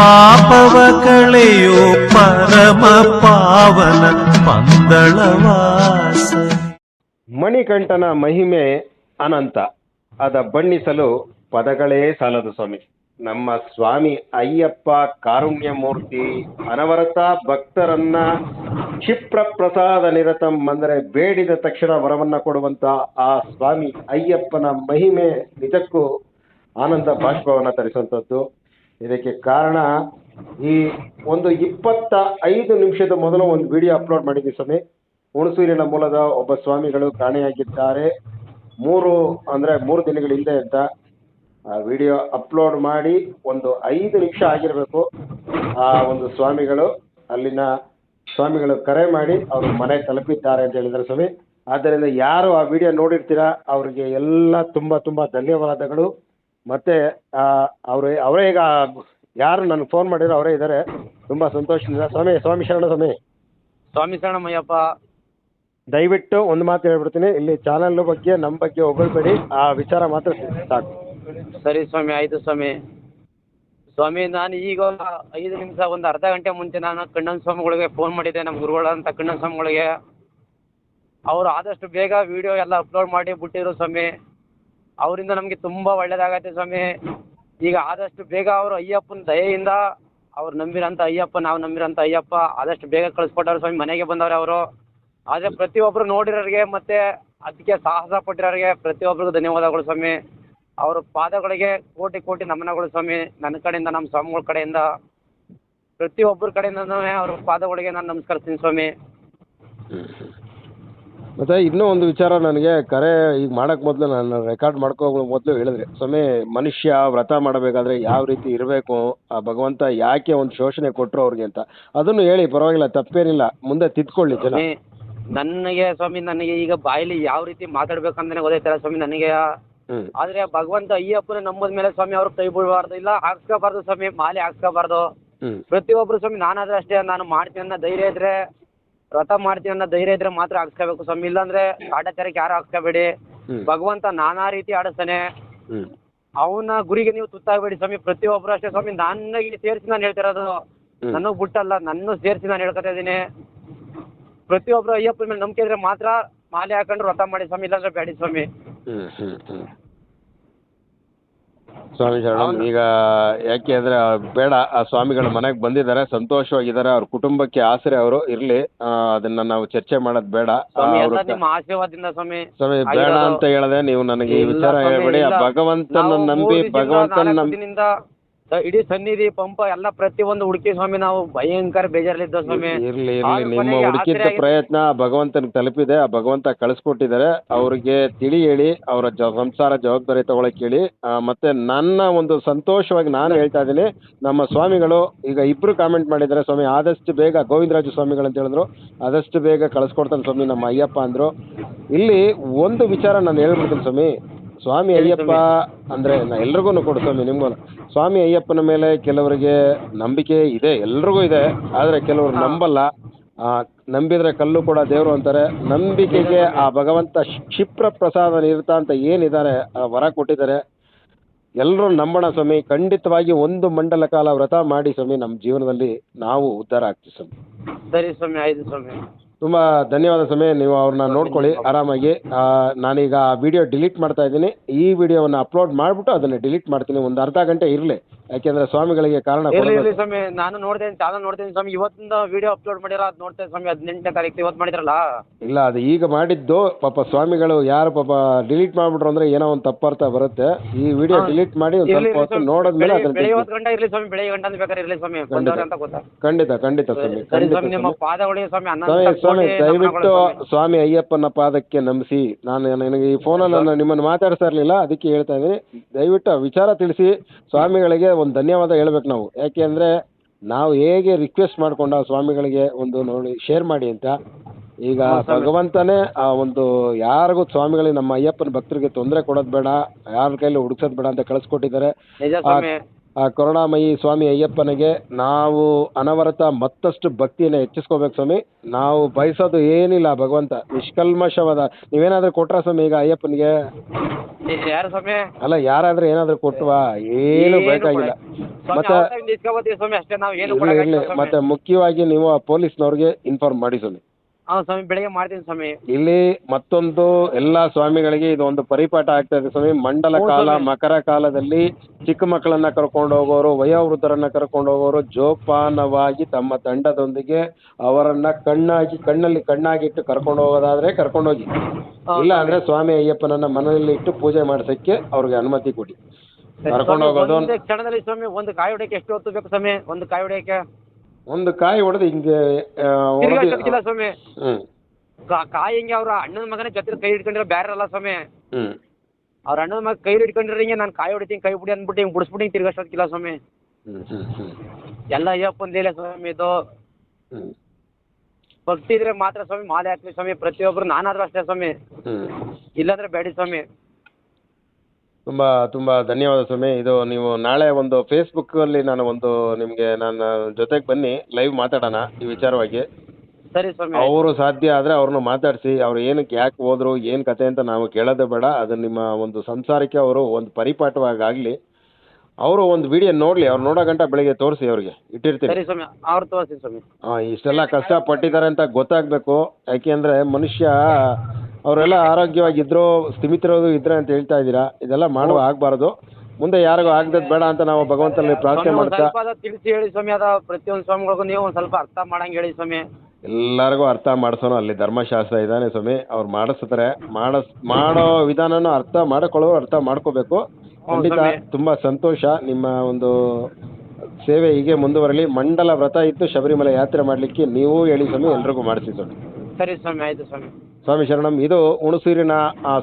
ಪಾಪವ ಕಳೆಯೋ ಪರಮ ಪಾವನ ಪಂದಳವಾಸ ಮಣಿಕಂಠನ ಮಹಿಮೆ ಅನಂತ. ಅದ ಬಣ್ಣಿಸಲು ಪದಗಳೇ ಸಾಲದು ಸ್ವಾಮಿ. ನಮ್ಮ ಸ್ವಾಮಿ ಅಯ್ಯಪ್ಪ ಕಾರುಣ್ಯ ಮೂರ್ತಿ, ಅನವರತ ಭಕ್ತರನ್ನ ಕ್ಷಿಪ್ರ ಪ್ರಸಾದ ನಿರತಂ ಅಂದರೆ ಬೇಡಿದ ತಕ್ಷಣ ವರವನ್ನ ಕೊಡುವಂತ ಆ ಸ್ವಾಮಿ ಅಯ್ಯಪ್ಪನ ಮಹಿಮೆ ನಿಜಕ್ಕೂ ಆನಂದ ಬಾಷ್ಪವನ್ನ ತರಿಸುವಂಥದ್ದು ಇದಕ್ಕೆ ಕಾರಣ ಈ ಒಂದು ಇಪ್ಪತ್ತ ಐದು ನಿಮಿಷದ ಮೊದಲು ಒಂದು ವಿಡಿಯೋ ಅಪ್ಲೋಡ್ ಮಾಡಿದ್ವಿ ಸ್ವಾಮಿ. ಹುಣಸೂರಿನ ಮೂಲದ ಒಬ್ಬ ಸ್ವಾಮಿಗಳು ಕಾಣೆಯಾಗಿದ್ದಾರೆ. ಮೂರು ಅಂದರೆ ಮೂರು ದಿನಗಳ ಹಿಂದೆ ಅಂತ ಆ ವಿಡಿಯೋ ಅಪ್ಲೋಡ್ ಮಾಡಿ ಒಂದು ಐದು ನಿಮಿಷ ಆಗಿರಬೇಕು. ಆ ಒಂದು ಸ್ವಾಮಿಗಳು ಅಲ್ಲಿನ ಸ್ವಾಮಿಗಳು ಕರೆ ಮಾಡಿ ಅವರು ಮನೆ ತಲುಪಿದ್ದಾರೆ ಅಂತ ಹೇಳಿದ್ದಾರೆ ಸ್ವಾಮಿ. ಆದ್ದರಿಂದ ಯಾರು ಆ ವಿಡಿಯೋ ನೋಡಿರ್ತೀರಾ, ಅವರಿಗೆ ಎಲ್ಲ ತುಂಬ ತುಂಬ ಧನ್ಯವಾದಗಳು. ಮತ್ತು ಅವರು ಅವರೇ ಈಗ ಯಾರು ನನಗೆ ಫೋನ್ ಮಾಡಿದ್ರು ಅವರೇ ಇದ್ದಾರೆ ತುಂಬ ಸಂತೋಷದಿಂದ ಸ್ವಾಮಿ ಸ್ವಾಮಿ ಶರಣ ಸ್ವಾಮಿ. ಸ್ವಾಮಿ ಶರಣಮಯ್ಯಪ್ಪ ದಯವಿಟ್ಟು ಒಂದು ಮಾತು ಹೇಳ್ಬಿಡ್ತೀನಿ. ಇಲ್ಲಿ ಚಾನಲ್ ಬಗ್ಗೆ ನಮ್ಮ ಬಗ್ಗೆ ಹೊಗಳ್ಬೇಡಿ ಆ ವಿಚಾರ ಮಾತ್ರ ಸಾಕು. ಸರಿ ಸ್ವಾಮಿ ಆಯಿತು ಸ್ವಾಮಿ. ಸ್ವಾಮಿ ನಾನು ಈಗ ಐದು ನಿಮಿಷ ಒಂದು ಅರ್ಧ ಗಂಟೆ ಮುಂಚೆ ನಾನು ಕಣ್ಣನ್ ಸ್ವಾಮಿಗಳಿಗೆ ಫೋನ್ ಮಾಡಿದ್ದೆ. ನಮ್ಮ ಗುರುಗಳಂತ ಕಣ್ಣನ್ ಸ್ವಾಮಿಗಳಿಗೆ. ಅವರು ಆದಷ್ಟು ಬೇಗ ವಿಡಿಯೋ ಎಲ್ಲ ಅಪ್ಲೋಡ್ ಮಾಡಿ ಬಿಟ್ಟಿದ್ರು ಸ್ವಾಮಿ. ಅವರಿಂದ ನಮಗೆ ತುಂಬಾ ಒಳ್ಳೇದಾಗತ್ತೆ ಸ್ವಾಮಿ. ಈಗ ಆದಷ್ಟು ಬೇಗ ಅವರು ಅಯ್ಯಪ್ಪನ ದಯೆಯಿಂದ ಅವ್ರು ನಂಬಿರಂತ ಅಯ್ಯಪ್ಪ, ನಾವು ನಂಬಿರೋಂಥ ಅಯ್ಯಪ್ಪ, ಆದಷ್ಟು ಬೇಗ ಕಳಿಸ್ಕೊಟ್ಟವ್ರು ಸ್ವಾಮಿ, ಮನೆಗೆ ಬಂದವ್ರೆ ಅವರು. ಆದರೆ ಪ್ರತಿಯೊಬ್ಬರು ನೋಡಿರೋರಿಗೆ ಮತ್ತೆ ಅದಕ್ಕೆ ಸಾಹಸ ಪಟ್ಟಿರೋರಿಗೆ ಪ್ರತಿಯೊಬ್ಬರಿಗೂ ಧನ್ಯವಾದಗಳು ಸ್ವಾಮಿ. ಅವ್ರ ಪಾದಗಳಿಗೆ ಕೋಟಿ ಕೋಟಿ ನಮನಗಳು ಸ್ವಾಮಿ. ನನ್ನ ಕಡೆಯಿಂದ, ನಮ್ಮ ಸ್ವಾಮಿಗಳ ಕಡೆಯಿಂದ ಪ್ರತಿಯೊಬ್ಬರ ಕಡೆಯಿಂದನೂ ಅವ್ರ ಪಾದಗಳಿಗೆ ನಾನು ನಮಸ್ಕರಿಸ್ತೀನಿ ಸ್ವಾಮಿ. ಮತ್ತೆ ಇನ್ನೂ ಒಂದು ವಿಚಾರ ನನಗೆ ಕರೆ ಈಗ ಮಾಡೋಕ್ಕೆ ಮೊದಲು ನಾನು ರೆಕಾರ್ಡ್ ಮಾಡ್ಕೋ ಮೊದಲು ಹೇಳಿದ್ರೆ ಸ್ವಾಮಿ ಮನುಷ್ಯ ವ್ರತ ಮಾಡಬೇಕಾದ್ರೆ ಯಾವ ರೀತಿ ಇರಬೇಕು ಆ ಭಗವಂತ ಯಾಕೆ ಒಂದು ಶೋಷಣೆ ಕೊಟ್ಟರು ಅವ್ರಿಗೆ ಅಂತ. ಅದನ್ನು ಹೇಳಿ ಪರವಾಗಿಲ್ಲ ತಪ್ಪೇನಿಲ್ಲ ಮುಂದೆ ತಿದ್ಕೊಳ್ಳಿ ಜನ. ಸ್ವಾಮಿ ನನಗೆ ಸ್ವಾಮಿ ನನಗೆ ಈಗ ಬಾಯಲ್ಲಿ ಯಾವ ರೀತಿ ಮಾತಾಡ್ಬೇಕಂತಾನೆ ಗೊತ್ತಾಯ್ತಲ್ಲ ಸ್ವಾಮಿ ನನಗೆ? ಆದ್ರೆ ಆದರೆ ಭಗವಂತ ಅಯ್ಯಪ್ಪನ ನಂಬದ ಮೇಲೆ ಸ್ವಾಮಿ ಅವ್ರು ಕೈ ಬಿಡಬಾರ್ದು ಇಲ್ಲ ಹಾಕ್ಸ್ಕೋಬಾರ್ದು ಸ್ವಾಮಿ ಮಾಲೆ ಹಾಕ್ಸ್ಕೋಬಾರ್ದು. ಹ್ಞೂ ಪ್ರತಿಯೊಬ್ಬರು ಸ್ವಾಮಿ ನಾನಾದ್ರೂ ಅಷ್ಟೇ ನಾನು ಮಾಡ್ತೀನಿ ಅನ್ನೋ ಧೈರ್ಯ ಇದ್ರೆ ವ್ರತ ಮಾಡ್ತೀನಿ ಅನ್ನೋ ಧೈರ್ಯ ಇದ್ರೆ ಮಾತ್ರ ಹಾಕ್ಸ್ಕೋಬೇಕು ಸ್ವಾಮಿ. ಇಲ್ಲಾಂದ್ರೆ ಕಾಟಾಚಾರಕ್ಕೆ ಯಾರು ಹಾಕ್ಸ್ಕೋಬೇಡಿ ಭಗವಂತ ನಾನಾ ರೀತಿ ಆಡಿಸ್ತಾನೆ. ಅವನ ಗುರಿಗೆ ನೀವು ತುತ್ತಾಗಬೇಡಿ ಸ್ವಾಮಿ. ಪ್ರತಿಯೊಬ್ಬರು ಅಷ್ಟೇ ಸ್ವಾಮಿ. ನನಗೆ ಸೇರಿಸಿ ನಾನು ಹೇಳ್ತಿರೋದು. ನನಗೆ ಬಿಟ್ಟಲ್ಲ ನನ್ನ ಸೇರಿಸಿ ನಾನು ಹೇಳ್ಕೊತಾ ಇದ್ದೀನಿ. ಪ್ರತಿಯೊಬ್ಬರು ಅಯ್ಯಪ್ಪನ ಮೇಲೆ ನಂಬಿಕೆ ಇದ್ರೆ ಮಾತ್ರ ಮಾಲೆ ಹಾಕೊಂಡು ವ್ರತ ಮಾಡಿ ಸ್ವಾಮಿ. ಇಲ್ಲಾಂದ್ರೆ ಬೇಡಿ ಸ್ವಾಮಿ. ಸ್ವಾಮಿ ಶರಣಂ ಈಗ ಯಾಕೆ ಅಂದ್ರೆ ಬೇಡ ಆ ಸ್ವಾಮಿಗಳು ಮನೆಗೆ ಬಂದಿದ್ದಾರೆ ಸಂತೋಷವಾಗಿದ್ದಾರೆ ಅವ್ರ ಕುಟುಂಬಕ್ಕೆ ಆಸರೆ ಅವರು ಇರ್ಲಿ ಅದನ್ನ ನಾವು ಚರ್ಚೆ ಮಾಡೋದು ಬೇಡ ಸ್ವಾಮಿ ಅವ್ರ ಎಲ್ಲ ನಿಮ್ಮ ಆಶೀರ್ವಾದದಿಂದ ಸ್ವಾಮಿ ಸ್ವಾಮಿ ಬೇಡ ಆಗಿರೋದು. ಅಂತ ಹೇಳದೆ ನೀವು ನನಗೆ ಈ ಇಲ್ಲ ವಿಚಾರ ಸ್ವಾಮಿ, ಹೇಳ್ಬೇಡಿ ಆ ಇಲ್ಲ. ಭಗವಂತನ ನಾವು ನಂಬಿ ಭಗವಂತನ ನಾಲ್ಕು ನಂಬಿ ದಿನದಿಂದ ಇಡೀ ಸನ್ನಿಧಿ ಪಂಪ ಎಲ್ಲ ಪ್ರತಿಯೊಂದು ಹುಡುಕಿ ಸ್ವಾಮಿ ನಾವು ಭಯಂಕರ ಬೇಜಾರಲ್ಲಿದ್ದ ಸ್ವಾಮಿ. ಇರ್ಲಿ ಇರ್ಲಿ. ಆದ್ರೂ ನಿಮ್ಮ ಕೊನೆಗೆ ಹುಡುಕಿದ್ದ ಪ್ರಯತ್ನ ಭಗವಂತನ ಭಗವಂತನಿಗೆ ತಲುಪಿದೆ. ಆ ಭಗವಂತ ಕಳಿಸ್ಕೊಟ್ಟಿದ್ದಾರೆ. ಅವ್ರಿಗೆ ತಿಳಿ ಹೇಳಿ ಅವರ ಸಂಸಾರ ಜವಾಬ್ದಾರಿ ತಗೊಳಕ್ ಹೇಳಿ. ಆ, ಮತ್ತೆ ನನ್ನ ಒಂದು ಸಂತೋಷವಾಗಿ ನಾನು ಹೇಳ್ತಾ ಇದ್ದೀನಿ. ನಮ್ಮ ಸ್ವಾಮಿಗಳು ಈಗ ಇಬ್ರು ಕಾಮೆಂಟ್ ಮಾಡಿದ್ದಾರೆ. ಸ್ವಾಮಿ ಆದಷ್ಟು ಬೇಗ ಗೋವಿಂದರಾಜು ಸ್ವಾಮಿಗಳು ಅಂತ ಹೇಳಿದ್ರು. ಆದಷ್ಟು ಬೇಗ ಕಳಿಸ್ಕೊಡ್ತಾನೆ ಸ್ವಾಮಿ ನಮ್ಮ ಅಯ್ಯಪ್ಪ ಅಂದ್ರು. ಇಲ್ಲಿ ಒಂದು ವಿಚಾರ ನಾನು ಹೇಳ್ಬಿಡ್ತೀನಿ ಸ್ವಾಮಿ. ಸ್ವಾಮಿ ಅಯ್ಯಪ್ಪ ಅಂದ್ರೆ ನಾ ಎಲ್ರಿಗೂ ಕೊಡು ಸ್ವಾಮಿ ನಿಮ್ಗೂ ಸ್ವಾಮಿ ಅಯ್ಯಪ್ಪನ ಮೇಲೆ ಕೆಲವರಿಗೆ ನಂಬಿಕೆ ಇದೆ ಎಲ್ರಿಗೂ ಇದೆ ಆದರೆ ಕೆಲವರು ನಂಬಲ್ಲ. ಆ, ನಂಬಿದ್ರೆ ಕಲ್ಲು ಕೂಡ ದೇವರು ಅಂತಾರೆ. ನಂಬಿಕೆಗೆ ಆ ಭಗವಂತ ಕ್ಷಿಪ್ರ ಪ್ರಸಾದ ನಿರತ ಅಂತ ಏನಿದ್ದಾರೆ ಆ ವರ ಕೊಟ್ಟಿದ್ದಾರೆ. ಎಲ್ಲರೂ ನಂಬೋಣ ಸ್ವಾಮಿ ಖಂಡಿತವಾಗಿ ಒಂದು ಮಂಡಲ ಕಾಲ ವ್ರತ ಮಾಡಿ ಸ್ವಾಮಿ ನಮ್ಮ ಜೀವನದಲ್ಲಿ ನಾವು ಉದ್ಧಾರ ಆಗ್ತೀವಿ ಸ್ವಾಮಿ. ಸರಿ ಸ್ವಾಮಿ ಆಯ್ತು ಸ್ವಾಮಿ. ತುಂಬ ಧನ್ಯವಾದ ಸಮಯ ನೀವು ಅವ್ರನ್ನ ನೋಡ್ಕೊಳ್ಳಿ ಆರಾಮಾಗಿ. ಆ, ನಾನೀಗ ಆ ವಿಡಿಯೋ ಡಿಲೀಟ್ ಮಾಡ್ತಾ ಇದ್ದೀನಿ. ಈ ವಿಡಿಯೋವನ್ನು ಅಪ್ಲೋಡ್ ಮಾಡಿಬಿಟ್ಟು ಅದನ್ನು ಡಿಲೀಟ್ ಮಾಡ್ತೀನಿ. ಒಂದು ಅರ್ಧ ಗಂಟೆ ಇರಲಿ. ಯಾಕೆಂದರೆ ಸ್ವಾಮಿಗಳಿಗೆ ಕಾರಣ ಇರ್ಲಿ ಇರ್ಲಿ ಕೊಡಬೇಕು. ಸ್ವಾಮಿ ನಾನು ನೋಡ್ತೇನೆ ಚಾನಲ್ ನೋಡ್ತೇನೆ ಸ್ವಾಮಿ. ಇವತ್ತಿಂದ ವಿಡಿಯೋ ಅಪ್ಲೋಡ್ ಮಾಡಿರೋ ಅದು ನೋಡ್ತೇನೆ ಸ್ವಾಮಿ. ಹದಿನೆಂಟನೇ ತಾರೀಕು ಇವತ್ತು ಮಾಡಿದ್ರಲ್ಲ? ಇಲ್ಲ ಅದು ಈಗ ಮಾಡಿದ್ದು ಪಾಪ ಸ್ವಾಮಿಗಳು ಯಾರು ಪಾಪ ಡಿಲೀಟ್ ಮಾಡ್ಬಿಟ್ರು ಅಂದ್ರೆ ಏನೋ ಒಂದು ತಪ್ಪರ್ಥ ಬರುತ್ತೆ. ಈ ವಿಡಿಯೋ ಡಿಲೀಟ್ ಮಾಡಿ ಒಂದು ಇರ್ಲಿ ಸ್ವಲ್ಪ ಇರ್ಲಿ ಹೊತ್ತು ಸ್ವಾಮಿ. ನೋಡಿದ್ಮೇಲೆ ಬೆಳಿಗ್ಗೆ- ಅದನ್ನು ಬೆಳಿಗ್ಗೆ ತೆಗ್ದು- ಹೊತ್ತು ಗಂಟೆ ಇರಲಿ ಸ್ವಾಮಿ. ಬೆಳಿಗ್ಗೆ ಗಂಟೆ ಅಂತ ಬೇಕಾದ್ರೆ ಇರಲಿ ಸ್ವಾಮಿ. ಬಂದವ್ರೆ ಅಂತ ಗೊತ್ತಾ? ಖಂಡಿತ ಖಂಡಿತ ಸ್ವಾಮಿ ಸರಿ ಖಂಡಿತ ಸ್ವಾಮಿ ನಿಮ್ಮ ಸ್ವಾಮಿ. ಪಾದಗಳಿಗೆ ಸ್ವಾಮಿ ಅನ್ನ ಸ್ವಾಮಿ ಸ್ವಾಮಿ ದಯವಿಟ್ಟು ಸ್ವಾಮಿ ಅಯ್ಯಪ್ಪನ ಪಾದಕ್ಕೆ ನಂಬಿಸಿ ನಾನು ನನಗೆ ಈ ಫೋನ್ ನಾನು ನಿಮ್ಮನ್ನು ಮಾತಾಡ್ತಾ ಇರಲಿಲ್ಲ ಅದಕ್ಕೆ ಹೇಳ್ತಾ ಇದ್ದೀನಿ. ದಯವಿಟ್ಟು ಆ ವಿಚಾರ ತಿಳಿಸಿ ಸ್ವಾಮಿಗಳಿಗೆ ಒಂದು ಧನ್ಯವಾದ ಹೇಳ್ಬೇಕು ನಾವು. ಯಾಕೆ ಅಂದರೆ ನಾವು ಹೇಗೆ ರಿಕ್ವೆಸ್ಟ್ ಮಾಡ್ಕೊಂಡ ಆ ಸ್ವಾಮಿಗಳಿಗೆ ಒಂದು ನೋಡಿ ಶೇರ್ ಮಾಡಿ ಅಂತ. ಈಗ ಭಗವಂತನೇ ಆ ಒಂದು ಯಾರಿಗೂ ಸ್ವಾಮಿಗಳಿಗೆ ನಮ್ಮ ಅಯ್ಯಪ್ಪನ ಭಕ್ತರಿಗೆ ತೊಂದರೆ ಕೊಡೋದು ಬೇಡ ಯಾರ ಕೈಲಿ ಹುಡುಕ್ಸೋದು ಬೇಡ ಅಂತ ಕಳಿಸ್ಕೊಟ್ಟಿದ್ದಾರೆ. ನಿಜ ಆ- ಸ್ವಾಮಿ ಆ ಕರುಣಾಮಯಿ ಸ್ವಾಮಿ ಅಯ್ಯಪ್ಪನಿಗೆ ನಾವು ಅನವರತ ಮತ್ತಷ್ಟು ಭಕ್ತಿಯನ್ನು ಹೆಚ್ಚಿಸ್ಕೋಬೇಕು ಸ್ವಾಮಿ. ನಾವು ಬಯಸೋದು ಏನಿಲ್ಲ ಭಗವಂತ. ನಿಷ್ಕಲ್ಮಶವಾದ ನೀವೇನಾದರೂ ಕೊಟ್ರ ಸ್ವಾಮಿ ಈಗ ಅಯ್ಯಪ್ಪನಿಗೆ? ಯಾರು ಸ್ವಾಮಿ? ಅಲ್ಲ ಯಾರಾದ್ರೂ ಏನಾದರೂ ಕೊಟ್ಟವಾ ಏನು ಬೇಕಾಗಿಲ್ಲ. ಮತ್ತೆ ಅವ್ರ time ಸ್ವಾಮಿ ಅಷ್ಟೇ ನಾವು ಏನು ಇರ್ಲಿ ಇರ್ಲಿ. ಮತ್ತೆ ಮುಖ್ಯವಾಗಿ ನೀವು ಆ ಪೊಲೀಸ್ನವ್ರಿಗೆ ಇನ್ಫಾರ್ಮ್ ಮಾಡಿ ಸ್ವಾಮಿ. ಹಾಂ ಸ್ವಾಮಿ ಬೆಳಿಗ್ಗೆ ಮಾಡ್ತೀನಿ ಸ್ವಾಮಿ. ಇಲ್ಲಿ ಮತ್ತೊಂದು ಎಲ್ಲಾ ಸ್ವಾಮಿಗಳಿಗೆ ಇದು ಒಂದು ಪರಿಪಾಠ ಆಗ್ತಾ ಇದೆ ಸ್ವಾಮಿ. ಮಂಡಲ ಹೌದು ಕಾಲ ಸ್ವಾಮಿ. ಮಕರ ಕಾಲದಲ್ಲಿ ಚಿಕ್ಕ ಮಕ್ಕಳನ್ನ ಕರ್ಕೊಂಡು ಹೋಗೋರು ವಯೋವೃದ್ಧರನ್ನ ಕರ್ಕೊಂಡು ಹೋಗೋರು ಜೋಪಾನವಾಗಿ ತಮ್ಮ ತಂಡದೊಂದಿಗೆ ಅವರನ್ನ ಕಣ್ಣಾಗಿ ಕಣ್ಣಲ್ಲಿ ಕಣ್ಣಾಗಿಟ್ಟು ಕರ್ಕೊಂಡು ಹೋಗೋದಾದ್ರೆ ಕರ್ಕೊಂಡು ಹೋಗಿ. ಇಲ್ಲ ಅಂದ್ರೆ ಸ್ವಾಮಿ ಅಯ್ಯಪ್ಪನನ್ನ ಮನೆಯಲ್ಲಿ ಇಟ್ಟು ಪೂಜೆ ಮಾಡ್ಸಕ್ಕೆ ಅವ್ರಿಗೆ ಅನುಮತಿ ಕೊಡಿ. ಕರ್ಕೊಂಡು ಹೋಗೋದು. ಒಂದೇ ಕ್ಷಣದಲ್ಲಿ ಸ್ವಾಮಿ ಒಂದು ಕಾಯಿ ಹೊಡೆಯಕ್ಕೆ ಎಷ್ಟು ಹೊತ್ತು ಬೇಕು ಸ್ವಾಮಿ? ಒಂದು ಕಾಯಿ ಹೊಡೆಯಕ್ಕೆ? ಒಂದು ಕಾಯಿ ಹೊಡೆದು ಹಿಂಗೆ ತಿರ್ಗಾ ಸ್ವಾಮಿ. ಕಾ- ಕಾಯಿ ಹಿಂಗೆ ಅವ್ರ ಅಣ್ಣನ ಮಗನೇ ಜೊತೆ ಕೈ ಹಿಡ್ಕೊಂಡಿರೋ ಬೇರೆ ಅಲ್ಲ ಸ್ವಾಮಿ ಅವ್ರ ಅಣ್ಣನ ಮಗ ಕೈ ಹಿಡ್ಕೊಂಡಿರೋ ಹಿಂಗೆ ನಾನು ಕಾಯಿ ಹೊಡಿತೀನಿ ಕೈ ಬಿಡಿ ಅಂದ್ಬಿಟ್ಟು ಹಿಂಗೆ ಬಿಡಿಸ್ಬಿಟ್ಟು ಹಿಂಗೆ ತಿರ್ಗಷ್ಟೊತ್ತಿಗಿಲ್ಲ ಸ್ವಾಮಿ. ಎಲ್ಲ ಅಯ್ಯಪ್ಪನ ಲೀಲೆ ಸ್ವಾಮಿ ಇದು. ಭಕ್ತಿ ಇದ್ರೆ ಮಾತ್ರ ಸ್ವಾಮಿ ಮಾಲೆ ಹಾಕ್ಲಿ ಸ್ವಾಮಿ ಪ್ರತಿಯೊಬ್ಬರು ನಾನಾದ್ರೂ ಅಷ್ಟೇ ಸ್ವಾಮಿ. ಇಲ್ಲಾಂದ್ರೆ ಬೇಡಿ ಸ್ವಾಮಿ. ತುಂಬ ತುಂಬ ಧನ್ಯವಾದ ಸ್ವಾಮಿ. ಇದು ನೀವು ನಾಳೆ ಒಂದು ಫೇಸ್ಬುಕ್ಕಲ್ಲಿ ನಾನು ಒಂದು ನಿಮಗೆ ನನ್ನ ಜೊತೆಗೆ ಬನ್ನಿ ಲೈವ್ ಮಾತಾಡೋಣ ಈ ವಿಚಾರವಾಗಿ. ಸರಿ ಸ್ವಾಮಿ. ಅವರು ಸಾಧ್ಯ ಆದರೆ ಅವ್ರನ್ನ ಮಾತಾಡಿಸಿ ಅವ್ರು ಏನಕ್ಕೆ ಯಾಕೆ ಹೋದ್ರು ಏನು ಕತೆ ಅಂತ ನಾವು ಕೇಳೋದೇ ಬೇಡ. ಅದು ನಿಮ್ಮ ಒಂದು ಸಂಸಾರಕ್ಕೆ ಅವರು ಒಂದು ಪರಿಪಾಠವಾಗಿ ಆಗಲಿ ಅವರು ಒಂದು ವಿಡಿಯೋ ನೋಡಲಿ ಅವ್ರು ನೋಡೋ ಗಂಟ ಬೆಳಿಗ್ಗೆ ತೋರಿಸಿ ಅವ್ರಿಗೆ ಇಟ್ಟಿರ್ತೀನಿ. ಸರಿ ಸ್ವಾಮಿ ಅವ್ರು ಸ್ವಾಮಿ. ಹಾಂ ಇಷ್ಟೆಲ್ಲ ಕಷ್ಟಪಟ್ಟಿದ್ದಾರೆ ಅಂತ ಗೊತ್ತಾಗಬೇಕು. ಯಾಕೆಂದರೆ ಮನುಷ್ಯ ಅವರೆಲ್ಲ ಆರೋಗ್ಯವಾಗಿದ್ದರು ಸ್ಥಿಮಿತರೋದು ಇದ್ರೆ ಅಂತ ಹೇಳ್ತಾ ಇದ್ದೀರಾ? ಇದೆಲ್ಲ ಮಾಡುವ ಆಗಬಾರ್ದು. ಮುಂದೆ ಯಾರಿಗೂ ಆಗದ್ ಬೇಡ ಅಂತ ನಾವು ಭಗವಂತನಲ್ಲಿ ಪ್ರಾರ್ಥನೆ ಸ್ವಾಮಿ, ಒಂದ್ ಮಾಡ್ತಾ ಸ್ವಲ್ಪ ಅದ ತಿಳಿಸಿ ಹೇಳಿ ಸ್ವಾಮಿ ಅದ ಪ್ರತಿಯೊಂದು ಸ್ವಾಮಿಗಳಿಗೂ ನೀವು ಒಂದ್ ಸ್ವಲ್ಪ ಅರ್ಥ ಮಾಡಂಗ್ ಹೇಳಿ ಸ್ವಾಮಿ. ಎಲ್ಲರಿಗೂ ಅರ್ಥ ಮಾಡಿಸೋನು ಅಲ್ಲಿ ಧರ್ಮಶಾಸ್ತ್ರ ಇದ್ದಾನೆ ಸ್ವಾಮಿ. ಅವ್ರು ಮಾಡಿಸ್ತಾರೆ. ಮಾಡಸ್ ಮಾಡೋ ವಿಧಾನನೂ ಅರ್ಥ ಮಾಡಿಕೊಳ್ಳೋರು ಅರ್ಥ ಮಾಡ್ಕೋಬೇಕು. ಖಂಡಿತ ತುಂಬಾ ತುಂಬ ಸಂತೋಷ. ನಿಮ್ಮ ಒಂದು ಸೇವೆ ಹೀಗೆ ಮುಂದುವರಲಿ. ಮಂಡಲ ವ್ರತ ಇತ್ತು ಶಬರಿಮಲೆ ಯಾತ್ರೆ ಮಾಡಲಿಕ್ಕೆ ನೀವು ಹೇಳಿ ಸ್ವಾಮಿ ಎಲ್ರಿಗೂ ಮಾಡಿಸಿ ಸ್ವಾಮಿ. ಸರಿ ಸ್ವಾಮಿ ಆಯ್ತು ಸ್ವಾಮಿ. ಸ್ವಾಮಿ ಶರಣಂ, ಇದು ಹುಣಸೂರಿನ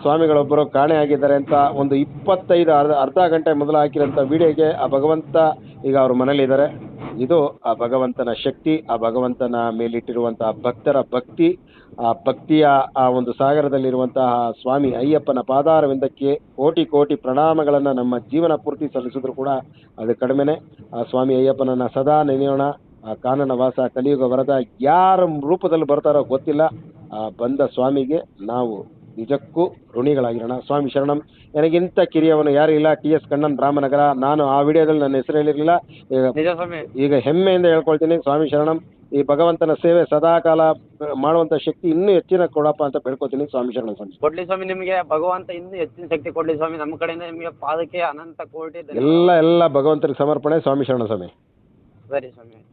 ಸ್ವಾಮಿಗಳೊಬ್ಬರು ಕಾಣೆಯಾಗಿದ್ದಾರೆ ಅಂತ ಒಂದು ಇಪ್ಪತ್ತೈದು ಅರ್ಧ ಅರ್ಧ ಗಂಟೆ ಮೊದಲು ಹಾಕಿರೋಂಥ ವಿಡಿಯೋಗೆ ಆ ಭಗವಂತ ಈಗ ಅವರು ಮನೇಲಿದ್ದಾರೆ ಇದು ಆ ಭಗವಂತನ ಶಕ್ತಿ, ಆ ಭಗವಂತನ ಮೇಲಿಟ್ಟಿರುವಂತಹ ಭಕ್ತರ ಭಕ್ತಿ, ಆ ಭಕ್ತಿಯ ಆ ಒಂದು ಸಾಗರದಲ್ಲಿರುವಂತಹ ಸ್ವಾಮಿ ಅಯ್ಯಪ್ಪನ ಪಾದಾರವಿಂದಕ್ಕೆ ಕೋಟಿ ಕೋಟಿ ಪ್ರಣಾಮಗಳನ್ನು ನಮ್ಮ ಜೀವನ ಪೂರ್ತಿ ಸಲ್ಲಿಸಿದ್ರು ಕೂಡ ಅದು ಕಡಿಮೆನೆ. ಆ ಸ್ವಾಮಿ ಅಯ್ಯಪ್ಪನನ್ನು ಸದಾ ನೆನೆಯೋಣ. ಆ ಕಾನನ ವಾಸ ಕಲಿಯುಗ ವರದ ಯಾರ ರೂಪದಲ್ಲಿ ಬರ್ತಾರೋ ಗೊತ್ತಿಲ್ಲ. ಆ ಬಂದ ಸ್ವಾಮಿಗೆ ನಾವು ನಿಜಕ್ಕೂ ಋಣಿಗಳಾಗಿರೋಣ. ಸ್ವಾಮಿ ಶರಣಂ. ನನಗಿಂತ ಕಿರಿಯವನು ಯಾರು ಇಲ್ಲ. T S Kannan Ramanagara. ನಾನು ಆ ವಿಡಿಯೋದಲ್ಲಿ ನನ್ನ ಹೆಸರು ಹೇಳಿರಲಿಲ್ಲ. ಈಗ ನಿಜ ಸ್ವಾಮಿ. ಈಗ ಹೆಮ್ಮೆಯಿಂದ ಹೇಳ್ಕೊಳ್ತೀನಿ. ಸ್ವಾಮಿ ಶರಣಂ ಈ ಭಗವಂತನ ಸೇವೆ ಸದಾಕಾಲ ಮಾಡುವಂತ ಶಕ್ತಿ ಇನ್ನೂ ಹೆಚ್ಚಿನ ಕೊಡಪ್ಪ ಅಂತ ಬೇಡ್ಕೋತೀನಿ. ಸ್ವಾಮಿ ಶರಣ ಸ್ವಾಮಿ ಕೊಡ್ಲಿ ಸ್ವಾಮಿ ನಿಮಗೆ. ಭಗವಂತ ಇನ್ನೂ ಹೆಚ್ಚಿನ ಶಕ್ತಿ ಕೊಡ್ಲಿ ಸ್ವಾಮಿ. ನಮ್ಮ ಕಡೆಯಿಂದ ನಿಮಗೆ ಪಾದಕ್ಕೆ ಅನಂತ ಕೋಟಿ ಎಲ್ಲ ಎಲ್ಲ ಭಗವಂತನಿಗೆ ಸಮರ್ಪಣೆ. ಸ್ವಾಮಿ ಶರಣ ಸ್ವಾಮಿ. ಸರಿ ಸ್ವಾಮಿ.